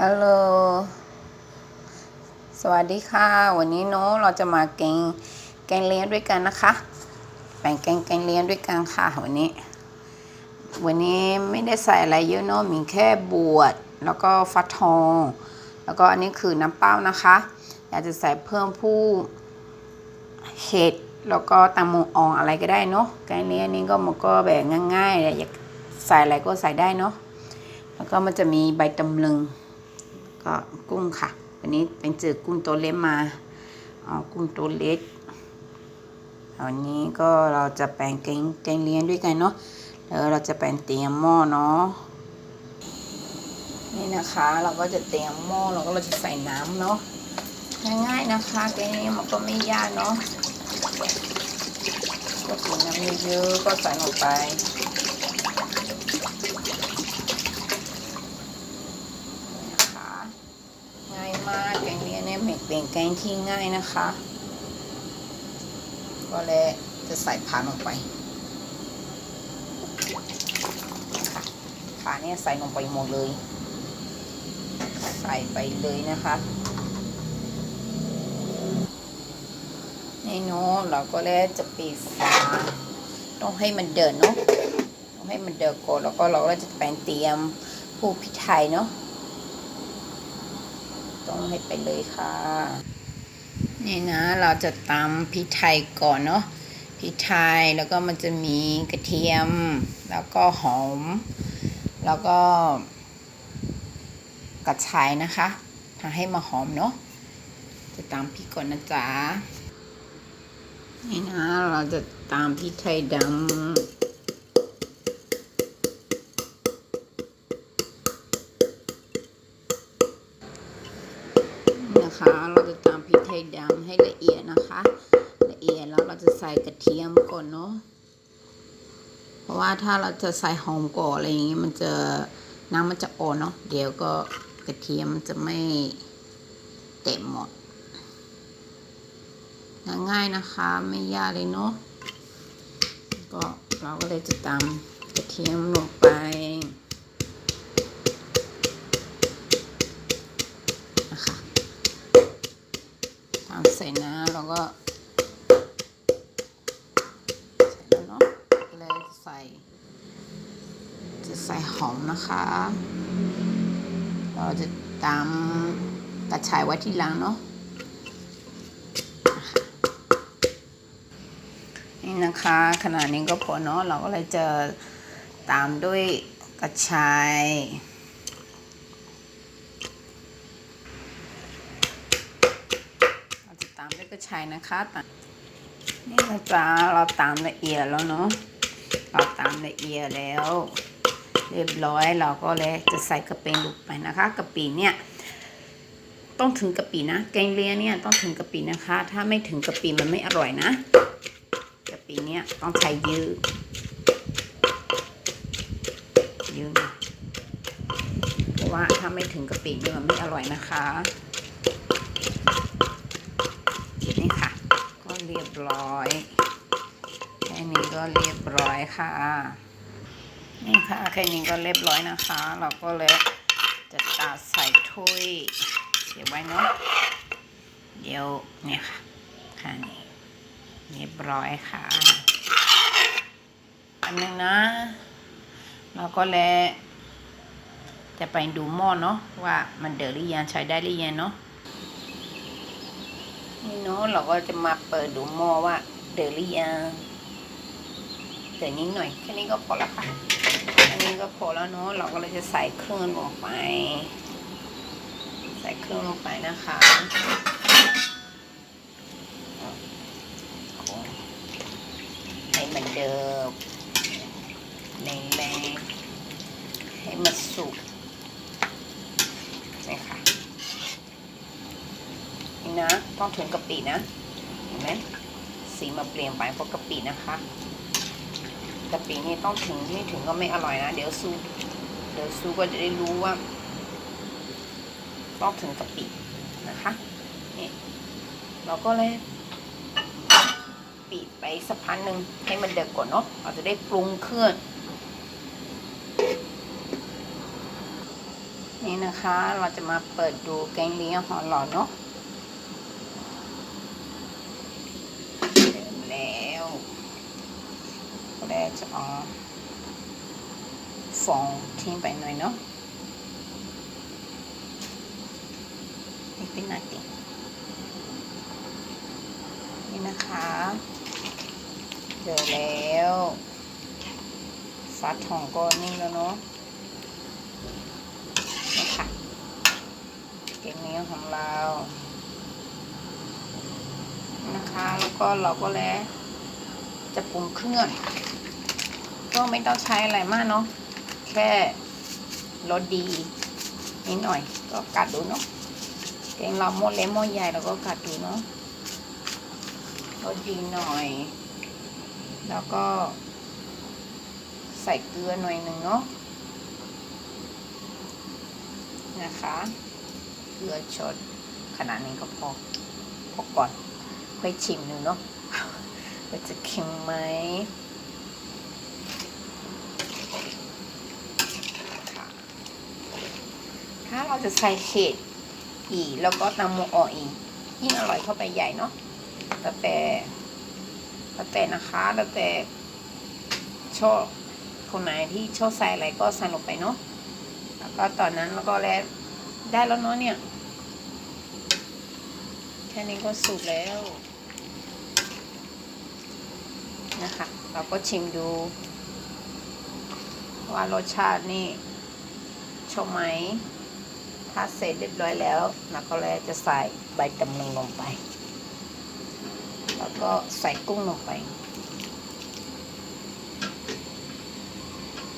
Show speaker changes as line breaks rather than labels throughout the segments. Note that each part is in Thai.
ฮัลโหล สวัสดีค่ะ วันนี้เนาะเราจะมาแกงแกงเลี้ยงด้วยกันนะคะแบ่งแกงแกงเลี้ยงด้วยกันค่ะวันนี้ วันนี้ไม่ได้ใส่อะไรเยอะเนาะมีแค่บวชแล้วก็ฟักทอง แล้วก็อันนี้คือน้ำเปล่านะคะ อยากจะใส่เพิ่มผู้เห็ดแล้วก็ตังโมอองอะไรก็ได้เนาะแกงเลี้ยงนี้ก็มันก็แบบง่ายๆอยากใส่อะไรก็ใส่ได้เนาะแล้วก็มันจะมีใบตำลึง ก็กุ้งค่ะ วันนี้เป็นจืดกุ้งตัวเล็กมาเอากุ้งตัวเล็กวันนี้ก็เราจะแปลงแกงแกงเลี้ยงด้วยกันเนาะแล้วเราจะแปลงเตรียมหม้อเนาะนี่นะคะ เราก็จะเตรียมหม้อเราก็เราจะใส่น้ำเนาะง่ายๆนะคะแกงนี้มันก็ไม่ยากเนาะก็ใส่น้ำเยอะๆก็ใส่ลงไป นะคะง่ายมากแกง เปลี่ยนแกงที่ง่ายนะคะ ก็เลยจะใส่ผักลงไปค่ะผักเนี่ยใส่ลงไปหมดเลย ใส่ไปเลยนะคะนี่นาะเราก็เลยจะปิดฝาต้องให้มันเดินเนาะต้องให้มันเดินก่อนแล้วก็เราก็จะแปลงเตรียมผู้พริกไทยเนาะ ต้องให้ไปเลยค่ะ นี่นะเราจะตำพริกไทยก่อนเนาะพริกไทยแล้วก็มันจะมีกระเทียม แล้วก็หอม แล้วก็กระชายนะคะทำให้มาหอมเนาะจะตำพริกก่อนนะจ๊ะนี่นะเราจะตำพริกไทยดำ นะคะ เราจะตามพริกไทยดำให้ละเอียดนะคะ ละเอียดแล้วเราจะใส่กระเทียมก่อนเนาะเพราะว่าถ้าเราจะใส่หอมก่อนอะไรอย่างงี้มันจะน้ำมันจะอ่อนเนาะเดี๋ยวก็กระเทียมจะไม่เต็มหมดง่ายๆนะคะไม่ยากเลยเนาะก็เราก็เลยจะตามกระเทียมลงไปนะคะ สร็จนะเราก็ใส่แล้วเนาะเลยใส่ จะใส่หอมนะคะ เราจะตามกระชายไว้ที่หลังเนาะนี่นะคะขนาดนี้ก็พอเนาะเราก็เลยจะตามด้วยกระชาย เราจะตามด้วย กระชายนะคะตามนี่นะจ๊ะเราตามละเอียดแล้วเนาะเราตามละเอียดแล้ว เรียบร้อยเราก็เลยจะใส่กระปงลงไปนะคะกระปิเนี่ยต้องถึงกะปินะแกงเลียเนี่ยต้องถึงกะปินะคะ ถ้าไม่ถึงกะปิมันไม่อร่อยนะกะปิเนี่ยต้องใช้ยอะเยอะนะเพราะว่าถ้าไม่ถึงกะปิเนี่ยมันไม่อร่อยนะคะ นี่ค่ะ ก็เรีย บร้อย แค่นี้ก็เรียบร้อยค่ะ นี่ค่ะแค่นี้ก็เรียบร้อยนะคะ เราก็เลยจะตัดใส่ถ้วยเก็บไว้เนาะ เดี๋ยวเนี่ยค่ะค่ะนี่เรียบร้อยค่ะอันนึงนะเราก็เลยจะไปดูหม้อเนาะว่ามันเดือดหรือยังใช้ได้หรือยังเนาะ นี่เนาะเราก็จะมาเปิดดูหม้อว่าเดือดหรือยังเดือดนิดหน่อยแค่นี้ก็พอแล้วค่ะอันนี้ก็พอแล้วเนาะเราก็เลยจะใส่เครื่องลงไป ใส่เครื่องลงไปนะคะให้มันเดิมแรงๆให้มันสุกนี่ค่ะ นะ ต้องถึงกะปินะ เห็นไหมสีมาเปลี่ยนไปเพราะกะปินะคะกะปินี่ต้องถึงไม่ถึงก็ไม่อร่อยนะ เดี๋ยวซูเดี๋ยวซูก็จะได้รู้ว่า ต้องถึงกะปินะคะนี่เราก็เลยปิดไปสักพักหนึ่งให้มันเดือดก่อนเนาะเราจะได้ปรุงเครื่องนี่นะคะเราจะมาเปิดดูแกงเลี้ยงหอหล่อเนาะเริ่มแล้ว ก็ได้จะเอาฟองทิ้งไปหน่อยเนาะนี่เป็นนาตินี่นะคะเดี๋ยวแล้วฟัดทองก็นิ่งแล้วเนาะนี่ค่ะเกงนี้ของเรานะคะแล้วก็เราก็แล้วจะปรุงเครื่อง ก็ไม่ต้องใช้อะไรมากเนาะแค่รสดีนิดหน่อย ก็กัดดูเนาะเก่งเราหม้อเล็กหม้อใหญ่เราก็กัดดูเนาะรสดีหน่อย แล้วก็ใส่เกลือหน่อยหนึ่งเนาะนะคะเกลือชดขนาดนี้ก็พอพอก่อนค่อยชิมดูเนาะว่าจะเค็มไหมค่ะ ถ้าเราจะใส่เห็ดอีกแล้วก็ตำโมออกอีกยิ่งอร่อยเข้าไปใหญ่เนาะแล้วแต่แล้วแต่นะคะแล้วแต่ชอบคนไหนที่ชอบใส่อะไรก็ใส่ลงไปเนาะแล้วก็ตอนนั้นแล้วก็แล้วได้แล้วเนาะเนี่ย แค่นี้ก็สุกแล้วนะคะ เราก็ชิมดู ว่ารสชาตินี่ชอบไหม ถ้าเสร็จเรียบร้อยแล้วเราก็แล้วจะใส่ใบตำลึงลงไป แล้วก็ใส่กุ้งลงไป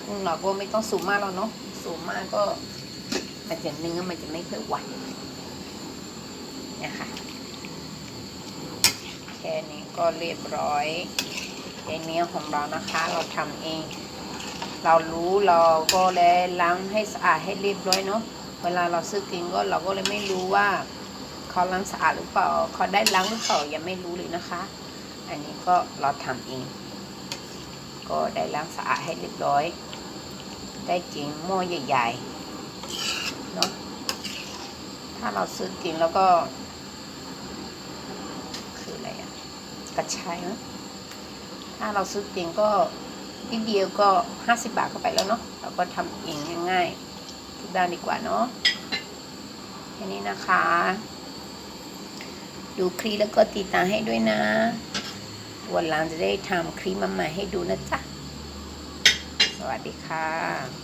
กุ้งเราก็ไม่ต้องสูงมากแล้วเนาะสูงมากก็มันจะเนื้อมันจะไม่ค่อยหวานนี่ยค่ะแค่นี้ก็เรียบร้อยในเนื้อของเรานะคะ เราทำเอง เรารู้เราก็เลยล้างให้สะอาดให้เรียบร้อยเนาะ เวลาเราซื้อกินก็เราก็เลยไม่รู้ว่าเขาล้างสะอาดหรือเปล่าเขาได้ล้างหรือเปล่ายังไม่รู้เลยนะคะ อันนี้ก็เราทำเอง ก็ได้ล้างสะอาดให้เรียบร้อย ได้กินหม้อใหญ่ๆเนาะถ้าเราซื้อกินแล้วก็ คืออะไรอะกระชายเนะถ้าเราซื้อกินก็นิดเดียวก็ห้าสิบบาทก็ไปแล้วเนาะเราก็ทำเองง่ายๆ ทุกด้านดีกว่าเนาะแค่นี้นะคะ ดูคลีแล้วก็ติดตามให้ด้วยนะวันหลังจะได้ทำคลีมาใหม่ให้ดูนะจ๊ะ สวัสดีค่ะ